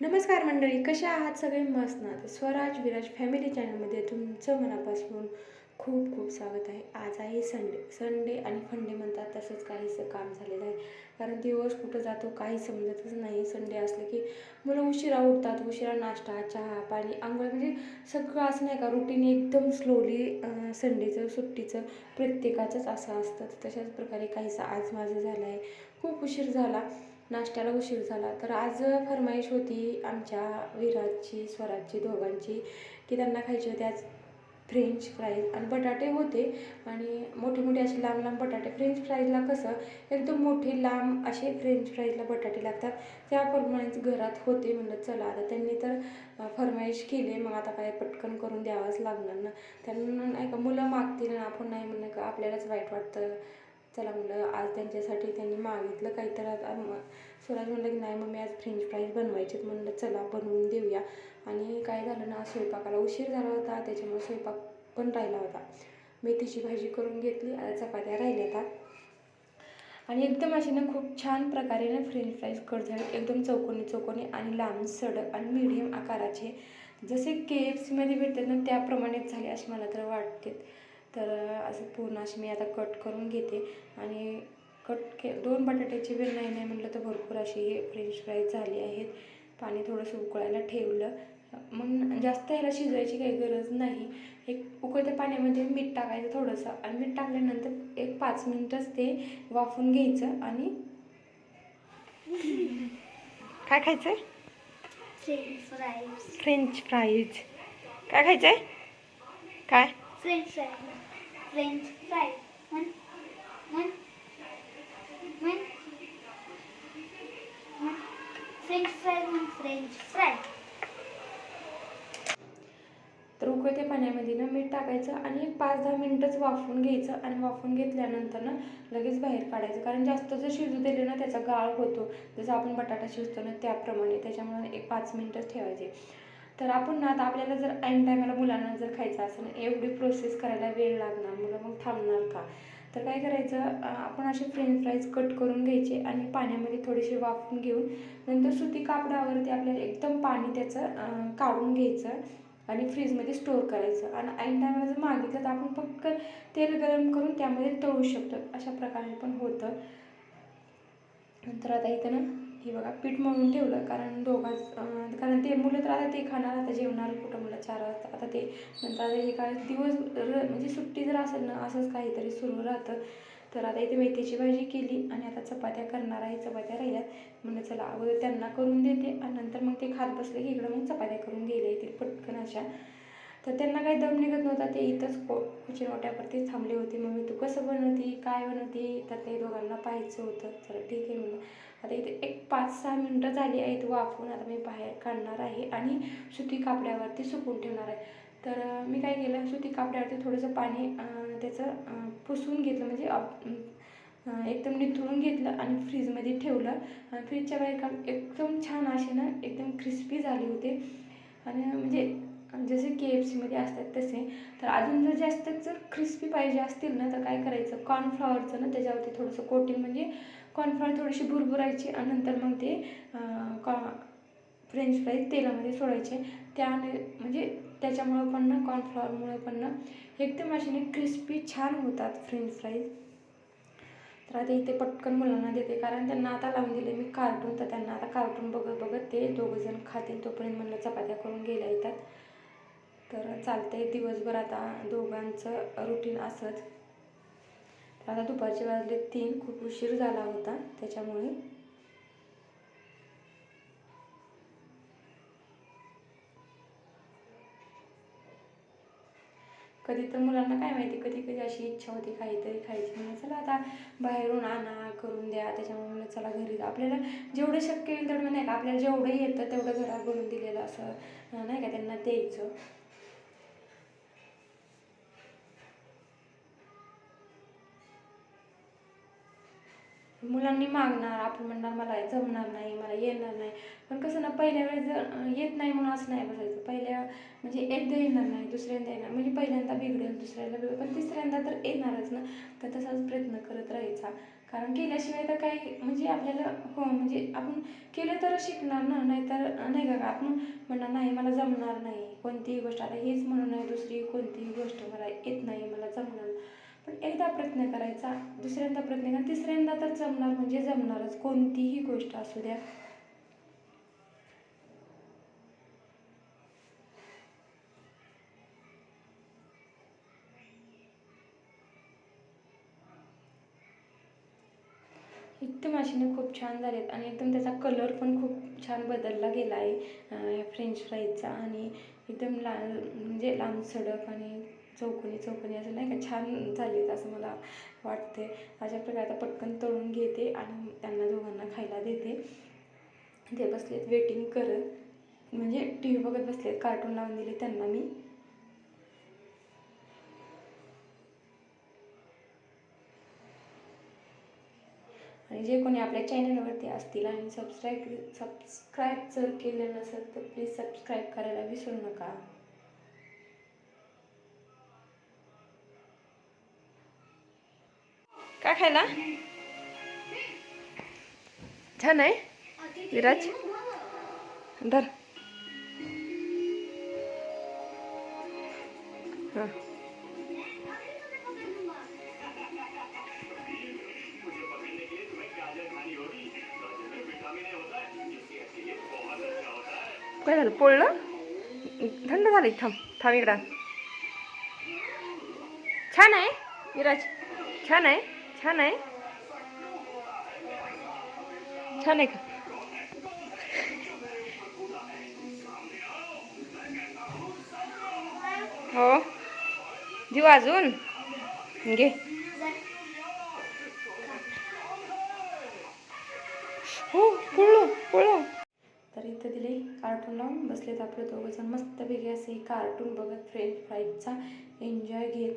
नमस्कार मंडळी कशा आहात सगळे? मस्त ना. तर स्वराज विराज फॅमिली चॅनलमध्ये तुमचं मनापासून खूप खूप स्वागत आहे. आज आहे संडे संडे आणि फंडे म्हणतात तसंच काहीसं काम झालेलं आहे. कारण दिवस कुठं जातो काही समजतच नाही. संडे असलं की मुलं उशिरा उठतात उशिरा नाश्ता चहा पाणी आंघोळ म्हणजे सगळं असं नाही का रुटीन एकदम स्लोली संडेचं सुट्टीचं प्रत्येकाचंच असं असतं. तर तशाच प्रकारे काहीसं आज माझं झालं आहे. खूप उशीर झाला. नाश्त्याला उशीर झाला. तर आज फरमाईश होती आमच्या विराजची स्वराजची दोघांची की त्यांना खायचे होते आज फ्रेंच फ्राईज आणि बटाटे होते. आणि मोठे मोठे असे लांब लांब बटाटे. फ्रेंच फ्राईजला कसं एकदम मोठे लांब असे फ्रेंच फ्राईजला बटाटे लागतात. त्याप्रमाणेच घरात होते म्हणलं चला आता त्यांनी तर फरमाईश केली. मग आता काय पटकन करून द्यावंच लागणार ना. त्यांना नाही का मुलं मागतील ना आपण नाही म्हणलं का आपल्यालाच वाईट वाटतं. चला म्हणलं आज त्यांच्यासाठी त्यांनी मागितलं काहीतरी आता मग स्वराज म्हणलं की नाही मग मी आज फ्रेंच फ्राईज बनवायचेत. म्हणलं चला बनवून देऊया. आणि काय झालं ना स्वयंपाकाला उशीर झाला होता. त्याच्यामुळे स्वयंपाक पण राहिला होता. मेथीची भाजी करून घेतली. आता चपात्या राहिल्या आता. आणि एकदम अशी ना खूप छान प्रकारे ना फ्रेंच फ्राईज कट झाले. एकदम चौकोनी चौकोनी आणि लांब सडक आणि मीडियम आकाराचे. जसे के एफ सीमध्ये भेटतात ना त्याप्रमाणेच झाले असे मला तर वाटते तर असं पूर्ण असे मी आता कट करून घेते. आणि कट के दोन बटाट्याची वेळ नाही नाही म्हटलं तर भरपूर अशी हे फ्रेंच फ्राईज झाले आहेत. पाणी थोडंसं उकळायला ठेवलं. मग जास्त ह्याला शिजवायची काही गरज नाही. एक उकळत्या पाण्यामध्ये मीठ टाकायचं थोडंसं आणि मीठ टाकल्यानंतर एक पाच मिनटंच ते वाफून घ्यायचं आणि काय खायचं आहे फ्रेंच फ्राईज फ्रेंच फ्राईज काय खायचं आहे काय? फ्रेंच फ्राय फ्रेंच फ्राय म्हण म्हण म्हण म्हण फ्रेंच फ्राय म्हण फ्रेंच फ्राय तर उकळत्या पाण्यामध्ये ना मीठ टाकायचं आणि एक पाच दहा मिनटंच वाफवून घ्यायचं आणि वाफून घेतल्यानंतर ना लगेच बाहेर काढायचं. कारण जास्त जर शिजू दिले ना त्याचा गाळ होतो. जसं आपण बटाटा शिजतो ना त्याप्रमाणे. त्याच्यामुळे एक पाच मिनटंच ठेवायचे. तर आपण ना आता आपल्याला जर ऐन टायमाला मुलांना जर खायचं असेल एवढी प्रोसेस करायला वेळ लागणार मुलं मग थांबणार का? तर काय करायचं आपण असे फ्रेंच फ्राईज कट करून घ्यायचे आणि पाण्यामध्ये थोडेसे वाफून घेऊन नंतर सुती कापडावरती आपल्याला एकदम पाणी त्याचं काढून घ्यायचं आणि फ्रीजमध्ये स्टोअर करायचं. आणि ऐन टायमाला जर मागितलं तर आपण पटकन तेल गरम करून त्यामध्ये तळू शकतो. अशा प्रकारे पण होतं. नंतर आता इथं ना हे बघा पीठ मळून ठेवलं. कारण दोघांच कारण ते मुलं तर आता ते खाणार आता जेवणार कुठं मुलं चार वाजता. आता ते नंतर आता हे काय दिवस र- म्हणजे सुट्टी जर असेल ना असंच काहीतरी सुरू राहतं. तर आता इथे मेथीची भाजी केली आणि आता चपात्या करणार आहे चपात्या राहिल्यात. म्हणलं चला अगोदर त्यांना करून देते आणि नंतर मग ते खात बसले की इकडं मग चपात्या करून गेले येतील पटकन अशा. तर त्यांना काही दम निघत नव्हता. ते इथंच को कुचिन थांबले होते. मग मी तू कसं बनवते? काय बनवते? तर ते दोघांना पाहायचं होतं. चला ठीक आहे म्हणून आता इथे एक पाच सहा मिनटं झाली आहेत वाफून. आता मी बाहेर काढणार आहे आणि सुती कापड्यावरती सुकून ठेवणार आहे. तर मी काय केलं? सुती कापड्यावरती थोडंसं पाणी त्याचं पुसून घेतलं. म्हणजे एकदम निथळून घेतलं आणि फ्रीजमध्ये ठेवलं. आणि फ्रीजच्या बाहेर एकदम छान असे ना एकदम क्रिस्पी झाले होते. आणि म्हणजे जसे के एफ सीमध्ये असतात तसे तर अजून जर जास्त जर क्रिस्पी पाहिजे असतील ना तर काय करायचं? कॉर्नफ्लॉवरचं ना त्याच्यावरती थोडंसं कोटिंग म्हणजे कॉर्नफ्लॉवर थोडीशी भुरभुरायची आणि नंतर मग ते कॉ फ्रेंच फ्राईज तेलामध्ये सोडायचे. त्याने म्हणजे त्याच्यामुळं पण ना कॉर्नफ्लॉवरमुळं पण ना एकदम अशाने क्रिस्पी छान होतात फ्रेंच फ्राईज तर आता इथे पटकन मुलांना देते कारण त्यांना आता लावून दिले मी कार्टून तर त्यांना आता कार्टून बघत बघत ते दोघंजण खातील तोपर्यंत म्हणलं चपात्या करून गेल्या येतात. तर चालते दिवसभर आता दोघांचं रुटीन असंच. तर आता दुपारचे वाजले तीन खूप उशीर झाला होता त्याच्यामुळे. कधी तर मुलांना काय माहिती कधी कधी अशी इच्छा होती काहीतरी खायची. म्हणजे चला आता बाहेरून आणा करून द्या. त्याच्यामुळे म्हणलं चला घरी आपल्याला जेवढं शक्य होईल तेवढं नाही का आपल्याला जेवढं येतं तेवढं घरात बनवून दिलेलं असं नाही का त्यांना द्यायचं. मुलांनी मागणार आपण म्हणणार मला जमणार नाही मला येणार नाही. पण कसं ना पहिल्या वेळेस जर येत नाही म्हणून असं नाही बसायचं. पहिल्या म्हणजे एकदा येणार नाही दुसऱ्यांदा येणार. म्हणजे पहिल्यांदा बिघडेल दुसऱ्यांदा बिघडेल. पण तिसऱ्यांदा तर येणारच ना. तर तसाच प्रयत्न करत राहायचा. कारण केल्याशिवाय तर काही म्हणजे आपल्याला हो म्हणजे आपण केलं तर शिकणार ना. नाहीतर नाही का आपण म्हणणार नाही मला जमणार नाही कोणतीही गोष्ट. आता हेच म्हणून नाही दुसरी कोणतीही गोष्ट मला येत नाही मला जमणार पण एकदा प्रयत्न करायचा दुसऱ्यांदा प्रयत्न करा तिसऱ्यांदा तर जमणार म्हणजे जमणारच. कोणतीही गोष्ट असू द्या. एकदम अशीने खूप छान झालेत आणि एकदम त्याचा कलर पण खूप छान बदलला गेला आहे फ्रेंच फ्राईजचा आणि एकदम लाल म्हणजे लांब सडक आणि चौकोनी चौकोनी असं नाही का छान झालेत असं मला वाटते अशा प्रकारे आता पटकन तळून घेते आणि त्यांना दोघांना खायला देते. ते बसलेत वेटिंग करत. म्हणजे टी व्ही बघत बसलेत कार्टून लावून दिले त्यांना मी. आणि जे कोणी आपल्या चॅनलवरती असतील आणि सबस्क्राईब सबस्क्राईब जर केलं नसेल तर प्लीज सबस्क्राईब करायला विसरू नका. काय खायला छान आहे विराज धर हां काय झालं पोळलं थंड झालं की थांब थांब इकडं आण. छान आहे विराज छान आहे छान आहे. छान आहे का? हो. देऊ अजून? घे. हो पुळलो पुळलो तर इथं दिले कार्टून लावून बसलेत आपले दोघं जण. मस्तपैकी असे कार्टून बघत फ्रेंच फ्राईजचा एन्जॉय घेत.